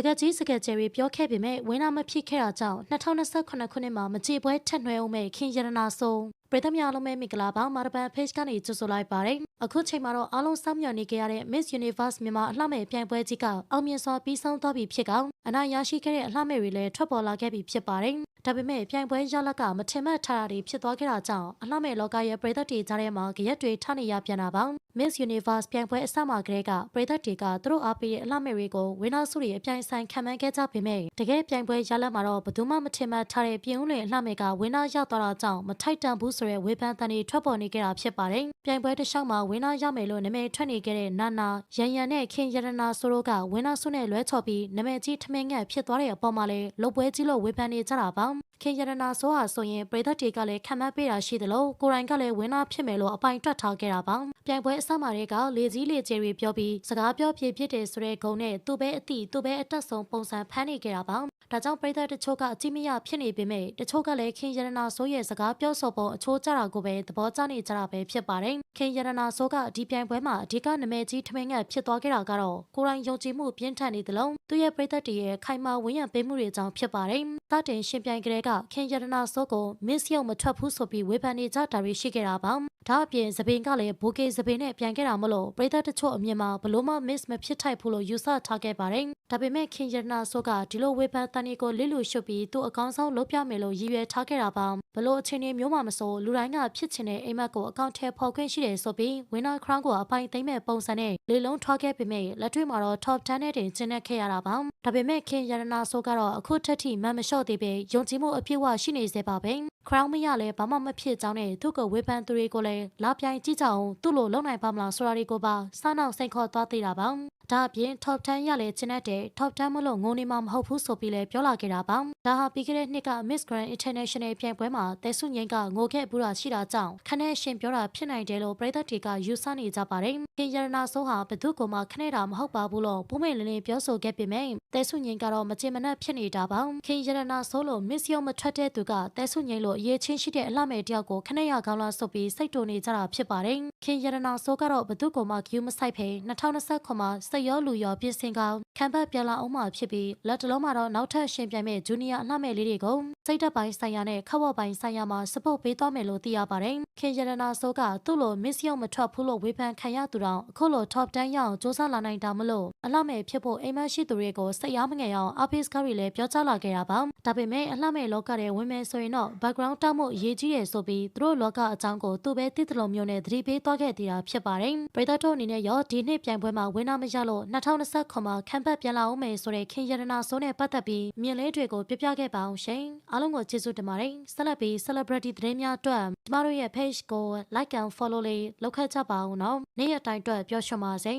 စကတ်ကြီးစကတ်ကျယ်ရီပြောခဲ့ပေမဲ့ဝင်းနာမဖြစ်ခဲ့တာကြောင့်2028ခုနှစ်မှာမကြေပွဲထက်နွယ်အောင်မဲ့ခင်ရတနာဆုံးပြည်သူများလုံးမဲ့မင်္ဂလာပါမာရပန် page ကနေကြိုဆိုလိုက်ပါတယ်အခုချိန်မှာတော့အားလုံးစောင့်မျှော်နေကြရတဲ့ Miss Universe မြန်မာအလှမဲ့ပြိုင်ပွဲကြီးကအောင်မြင်စွာပြီးဆုံးသွားပြီဖြစ်ကောင်အနာရရှိခဲ့တဲ့အလှမဲ့တွေလည်းထွက်ပေါ်လာခဲ့ပြီဖြစ်ပါတယ်ဒါပေမဲ့ပြိုင်ပွဲရလက်ကမထင်မှတ်ထားတာတွေဖြစ်သွားခဲ့တာကြောင့်အလှမဲ့လောကရဲ့ပြည်သက်တွေကြားထဲမှာကြရက်တွေထနေရပြန်တာပါ Miss Universe ပြိုင်ပွဲအစမှကတည်းကပြည်သက်တွေကသူတို့အားပေးတဲ့အလှမဲ့တွေကိုဝင်းနာစုတွေအပြိုင်ဆိုင်ခံမှန်းခဲ့ကြပေမဲ့တကယ်ပြိုင်ပွဲရလက်မှာတော့ဘယ်သူမှမထင်မှတ်ထားတဲ့ပြင်ဦးလွင်အလှမဲ့ကဝင်းနာရောက်သွားတာကြောင့်မထိုက်တန်ဘူးဆိုတဲ့ဝေဖန်သံတွေထွက်ပေါ်နေကြတာဖြစ်ပါတယ်ပြိုင်ပွဲတစ်လျှောက်မှာဝင်းနာရောက်မယ်လို့နာမည်ထွက်နေခဲ့တဲ့နာနာရန်ရန်နဲ့ခင်ရတနာဆိုတို့ကဝင်းနာစုနဲ့လွဲချော်ပြီးနာမည်ကြီးထမင်းငတ်ဖြစ်သွားတဲ့အပေါ်မှာလည်းလုတ်ပွဲကြီးလို့ဝေဖန်နေကြတာပါ ခင်ရတနာဆိုဟာဆိုရင်ပြည်သက်တွေကလည်းခံမှတ်ပေးတာရှိသလိုကိုရိုင်းကလည်းဝင်းနာဖြစ်မယ်လို့အပိုင်တွက်ထားခဲ့တာပါပြိုင်ပွဲအစမှာတွေကလေကြီးလေကျယ်တွေပြောပြီးစကားပြောဖြစ်ဖြစ်တယ်ဆိုတဲ့ဂုံနဲ့သူ့ပဲအတိသူ့ပဲအတက်ဆုံးပုံစံဖမ်းနေကြတာပါဒါကြောင့်ပြည်သက်တချို့ကအကြည့်မရဖြစ်နေပေမဲ့တချို့ကလည်းခင်ရတနာဆိုရဲ့စကားပြောဆိုပုံအချိုးကျတာကိုပဲသဘောကျနေကြတာပဲဖြစ်ပါတယ်ခင်ရတနာဆိုကဒီပြိုင်ပွဲမှာအဓိကနာမည်ကြီးထမင်းငတ်ဖြစ်သွားခဲ့တာကတော့ကိုရိုင်းယုံကြည်မှုပြင်းထန်နေသလိုသူ့ရဲ့ပြည်သက်တွေရဲ့ခိုင်မာဝန်းရံပေးမှုတွေကြောင့်ဖြစ်ပါတယ်စတင်ရှင်ပြိုင်ကလေးကခင်ရတနာဆိုကို miss ရုံမထွက်ဘူးဆိုပြီးဝေဖန်နေကြတာတွေရှိခဲ့တာပါဒါအပြင်သပင်ကလည်းဘိုကေသပင်နဲ့ပြန်ခဲ့တာမလို့ပြည်သက်တချို့အမြင်မှာဘလို့မှ miss မဖြစ်ထိုက်ဘူးလို့ယူဆထားခဲ့ပါတယ်ဒါပေမဲ့ခင်ရတနာဆိုကဒီလိုဝေဖန်တန်တွေကိုလစ်လူရှုပ်ပြီးသူ့အကောင်းဆုံးလုပ်ပြမယ်လို့ရည်ရွယ်ထားခဲ့တာပါဘလို့အခြေအနေမျိုးမှမဆိုလူတိုင်းကဖြစ်ချင်တဲ့အိမ်မက်ကိုအကောင့်ထဲဖော်ခွင့်ရှိတယ်ဆိုပြီး winner crown ကိုအပိုင်သိမ့်မဲ့ပုံစံနဲ့လေလုံးထွားခဲ့ပေမဲ့လက်တွေ့မှာတော့ top 10နဲ့တင်ကျင်းနေခဲ့ရတာပါဒါပေမဲ့ခင်ရတနာဆိုကတော့အခုထက်ထိမမလျှော့သေးပဲယုံကြည်မှုအပြည့်အဝရှိနေစေပါပဲ crown မရလဲဘာမှမဖြစ်ကြောင်းနဲ့သူ့ကိုဝေဖန်သူတွေကိုလည်းလာပြိုင်ကြည့်ကြအောင်သူ့လိုလုံနိုင်ပါမလားဆိုတာတွေကိုပါစားနောက်စိတ်ခေါ်သွားသေးတာပါ ဒါအပြင် top 10ရလဲကျင်းတဲ့ top 10မလို့ငုံနေမှာမဟုတ်ဘူးဆိုပြီးလဲပြောလာခဲ့တာပါဒါဟာပြီးခဲ့တဲ့နှစ်က Miss Grand International ပြိုင်ပွဲမှာတဲဆုငိမ့်ကငိုခဲ့ဘူးတာရှိတာကြောင့်ခနဲ့ရှင်ပြောတာဖြစ်နိုင်တယ်လို့ပြည်သက်တွေကယူဆနေကြပါတယ်ခင်ရတနာဆိုးဟာဘသူကမှခနဲ့တာမဟုတ်ပါဘူးလို့ပုံမိတ်လင်းလင်းပြောဆိုခဲ့ပေမဲ့တဲဆုငိမ့်ကတော့မချင်မနှက်ဖြစ်နေတာပါခင်ရတနာဆိုးလို့ Miss ရုံမထွက်တဲ့သူကတဲဆုငိမ့်လို့အရေးချင်းရှိတဲ့အလှမဲ့တယောက်ကိုခနဲ့ရကောင်းလားဆိုပြီးစိတ်တူနေကြတာဖြစ်ပါတယ်ခင်ရတနာဆိုးကတော့ဘသူကမှဂယူမဆိုင်ဖေ2029မှာစက်ရောလူရောပြင်ဆင်ကောင်းခံပတ်ပြန်လာအောင်မှဖြစ်ပြီးလက်တလုံးမှာတော့နောက်ထပ်ရှင်ပြိုင်မဲ့ဂျူနီယာအလှမဲ့လေးတွေကိုစိတ်သက်ပိုင်းဆိုင်ရာနဲ့ခက်ဝက်ပိုင်းဆိုင်ရာမှာစပုတ်ပေးသွားမယ်လို့သိရပါတယ် ခင်ရတနာဆိုးကသူ့လို miss ရုံမထွက်ဘူးလို့ဝေဖန်ခံရသူတောင်အခုလို top 10ရအောင်စူးစမ်းလာနိုင်တာမလို့အလှမဲ့ဖြစ်ဖို့အိမ်မရှိသူတွေကိုစိတ်အားမငယ်အောင် office ကားတွေလည်းပြောကြားလာခဲ့တာပါဒါပေမဲ့အလှမဲ့လောကတဲ့ဝင်မယ်ဆိုရင်တော့ background တောက်မှုအရေးကြီးရယ်ဆိုပြီးသူတို့လောကအကြောင်းကိုသူပဲသိသလိုမျိုးနဲ့သတိပေးသွားခဲ့သေးတာဖြစ်ပါတယ်ပရိသတ်တို့အနေနဲ့ရောဒီနှစ်ပြိုင်ပွဲမှာဝင်းနာမရလို့2029မှာခံပတ်ပြန်လာအောင်မယ်ဆိုတဲ့ခင်ရတနာဆိုးနဲ့ပတ်သက်ပြီးမြင်လေးတွေကိုပြပြခဲ့ပါအောင်ရှင်အားလုံးကိုကျေးဇူးတင်ပါတယ်ဆက်လက်ပြီး celebrity သတင်းများအတွက်ကျမတို့ရဲ့ page ကို like and follow လေးလုပ်ခဲ့ကြပါဦးနော်နေ့ရက်တိုင်းအတွက်ပြောချင်ပါစေ